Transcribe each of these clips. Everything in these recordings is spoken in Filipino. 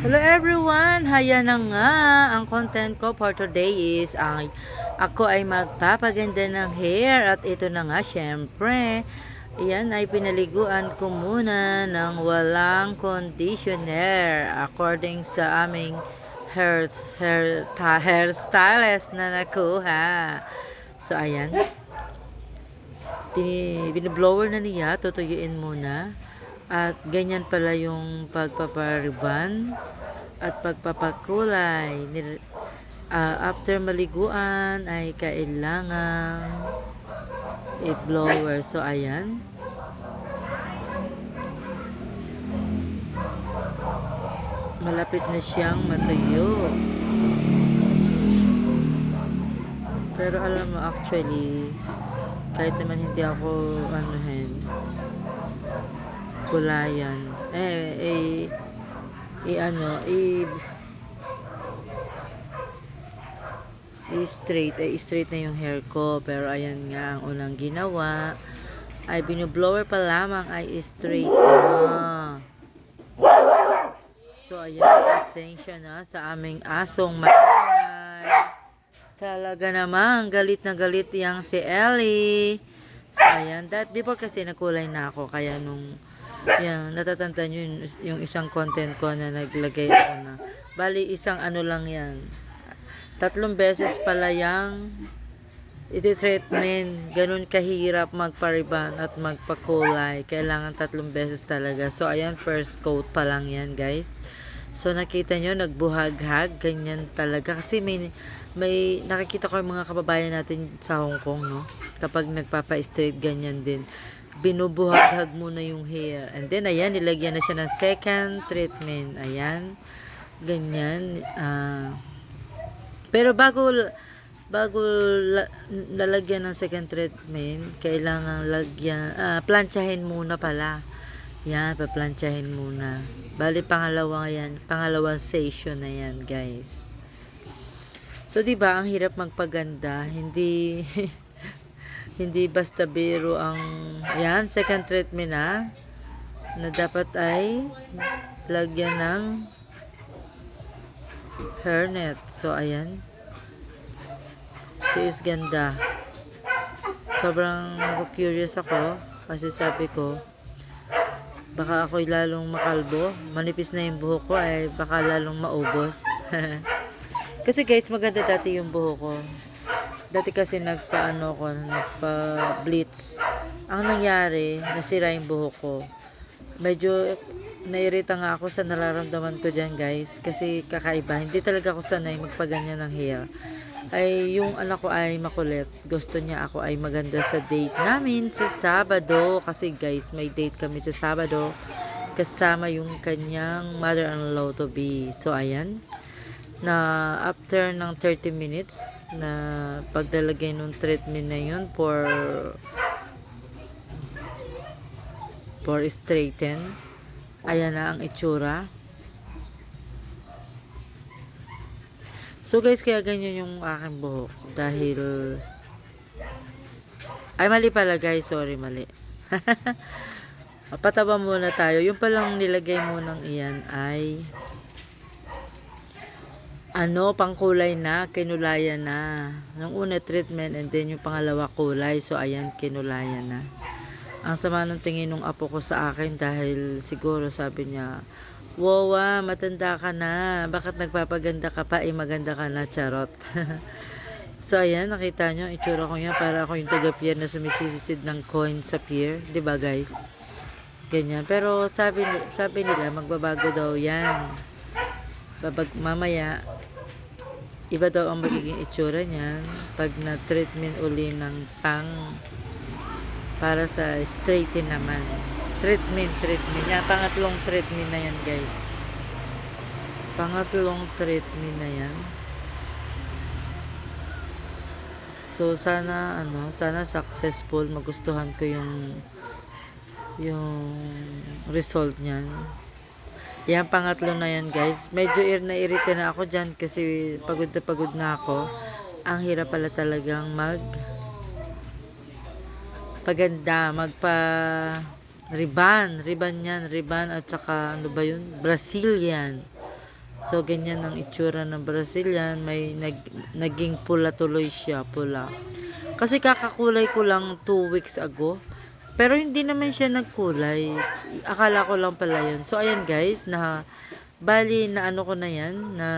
Hello everyone! Haya na nga! Ang content ko for today is ang ako ay magpapaganda ng hair at ito na nga syempre yan ay pinaliguan ko muna ng walang conditioner according sa aming hair, hair, ta, hairstylist na nakuha. So ayan. Tini, biniblower na niya, tutuyuin muna. At ganyan pala yung pagpapariban at pagpapakulay. Ah, after maliguan ay kailangan i-blower. So, ayan. Malapit na siyang matuyo. Pero alam mo, actually, kahit naman hindi ako, ano hen, kulayan. Eh, eh, i ano, i i-straight, eh, straight na yung hair ko. Pero ayan nga, ang unang ginawa, ay binublower pa lamang ay straight na. So, ayan, pasensya na sa aming asong maingay. Talaga namang, galit na galit yang si Ellie. So, ayan, that, before kasi nakulay na ako, kaya nung, yan, natatanda nyo yung, yung isang content ko na naglagay ako na, bali, isang ano lang yan, tatlong beses pala yung iti-treatment, ganun kahirap magpariban at magpakulay. Kailangan tatlong beses talaga. So, ayan, first coat pa lang yan, guys. So, nakita nyo, nagbuhag-hag, ganyan talaga. Kasi may, may nakikita ko yung mga kababayan natin sa Hong Kong, no? Kapag nagpapa-straight, ganyan din. Binubuhag-hag muna yung hair. And then, ayan, nilagyan na siya ng second treatment. Ayan. Ganyan. Ah... Pero bago bago la, lalagyan ng second treatment, kailangan lagyan, ah, planchahin muna pala. Yan, paplantsahin muna. Bali, pangalawa yan. Pangalawang session na yan, guys. So, di ba ang hirap magpaganda. Hindi, hindi basta biro ang, yan, second treatment na, na dapat ay lagyan ng hairnet. So, ayan. Tiis ganda. Sobrang curious ako kasi sabi ko baka ako'y lalong makalbo. Manipis na yung buhok ko ay baka lalong maubos. kasi guys, maganda dati yung buhok ko. Dati kasi nagpaano ko, nagpa-blitz. Ang nangyari, nasira yung buhok ko. Medyo nairita nga ako sa nararamdaman ko dyan guys. Kasi kakaiba. Hindi talaga ako sanay magpaganyan ng hair ay yung anak ko ay makulit. Gusto niya ako ay maganda sa date namin sa Sabado. Kasi guys, may date kami sa Sabado. Kasama yung kanyang mother-in-law to be. So, ayan. Na after ng 30 minutes na pagdalagay ng treatment na yun for for straighten. Ayan na ang itsura. So guys, kaya ganyan yung aking buhok. Dahil... Ay, mali pala guys. Sorry, mali. Pataba muna tayo. Yung palang nilagay mo ng iyan ay... Ano, pangkulay na, kinulayan na. Nung una treatment and then yung pangalawa kulay. So, ayan, kinulayan na. Ang sama ng tingin ng apo ko sa akin dahil siguro sabi niya, Wow, ah, matanda ka na. Bakit nagpapaganda ka pa? Eh, maganda ka na, charot. so, ayan, nakita nyo, itsura ko yan para ako yung taga-pier na sumisisid ng coin sa pier. ba guys? Ganyan. Pero sabi, sabi nila, magbabago daw yan. Babag, mamaya, iba daw ang magiging itsura niyan pag na-treatment uli ng pang para sa straighten naman treatment, treatment. Yan, pangatlong treatment na yan, guys. Pangatlong treatment na yan. So, sana, ano, sana successful. Magustuhan ko yung yung result niyan. Yan, pangatlo na yan, guys. Medyo ir na irita na ako dyan kasi pagod na pagod na ako. Ang hirap pala talagang mag paganda, magpa Riban, riban yan, riban at saka ano ba yun? Brazilian. So, ganyan ang itsura ng Brazilian. May nag, naging pula tuloy siya, pula. Kasi kakakulay ko lang 2 weeks ago. Pero hindi naman siya nagkulay. Akala ko lang pala yun. So, ayan guys, na bali na ano ko na yan, na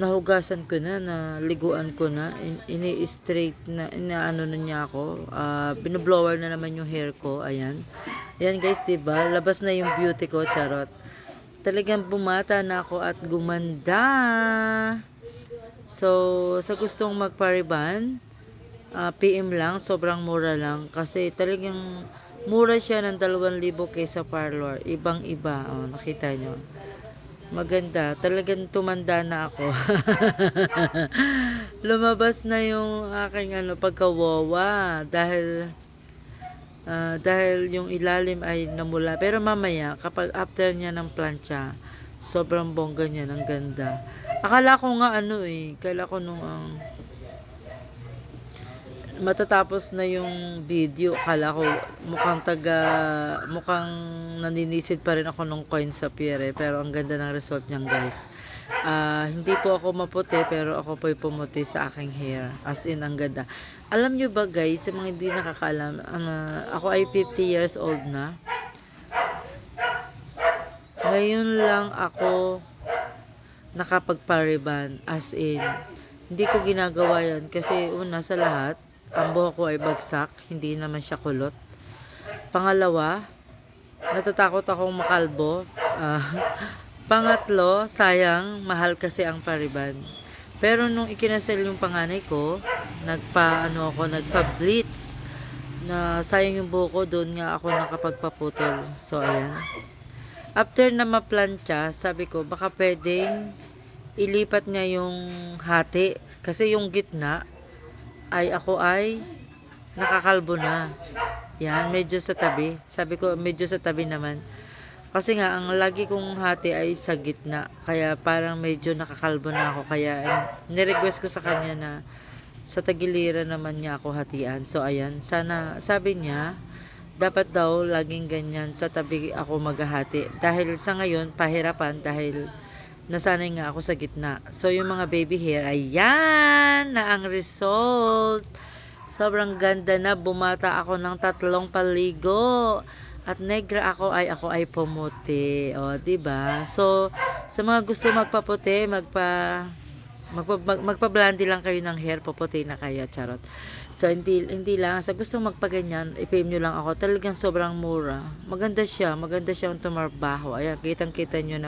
nahugasan ko na, na liguan ko na, in, ini-straight na, inaano na niya ako, ah binoblower na naman yung hair ko, ayan. Ayan guys, 'di ba Labas na yung beauty ko, charot. Talagang bumata na ako at gumanda. So, sa gustong magpariban, ah, PM lang, sobrang mura lang. Kasi talagang mura siya ng 2,000 kaysa parlor. Ibang-iba. Oh, nakita nyo. Maganda. Talagang tumanda na ako. Lumabas na yung aking ano, pagkawawa. Dahil, ah, dahil yung ilalim ay namula. Pero mamaya, kapag after niya ng plancha, sobrang bongga niya, ng ganda. Akala ko nga ano eh, akala ko nung ang matatapos na yung video, akala ko mukhang taga, mukhang naninisid pa rin ako nung coin sa pier eh. Pero ang ganda ng result niyan guys. Ah, hindi po ako maputi pero ako po'y pumuti sa aking hair. As in, ang ganda. Alam nyo ba guys, sa mga hindi nakakaalam, ano, ako ay 50 years old na. Ngayon lang ako nakapagpariban as in hindi ko ginagawa yan kasi una sa lahat ang buhok ko ay bagsak hindi naman siya kulot. Pangalawa natatakot akong makalbo. Ah, pangatlo sayang mahal kasi ang pariban. Pero nung ikinasel yung panganay ko nagpa ano ako nagpa blitz na sayang yung buhok ko doon nga ako nakapagpaputol. So ayan after na maplantya, sabi ko, baka pwedeng ilipat niya yung hati. Kasi yung gitna, ay ako ay nakakalbo na. Yan, medyo sa tabi. Sabi ko, medyo sa tabi naman. Kasi nga, ang lagi kong hati ay sa gitna. Kaya parang medyo nakakalbo na ako. Kaya nirequest ko sa kanya na sa tagiliran naman niya ako hatian. So, ayan. Sana, sabi niya, dapat daw laging ganyan sa tabi ako maghahati. Dahil sa ngayon, pahirapan dahil nasanay nga ako sa gitna. So, yung mga baby hair, ayan na ang result. Sobrang ganda na. Bumata ako ng tatlong paligo. At negra ako ay ako ay pumuti. O, ba? So, sa mga gusto magpaputi, magpa magpa, mag, magpa-blondie lang kayo ng hair, puputi na kayo, charot. So, hindi, hindi lang, sa gusto magpaganyan, i-pay nyo lang ako. Talagang sobrang mura. Maganda siya, maganda siya yung tumarbaho. Ayan, kitang-kita nyo na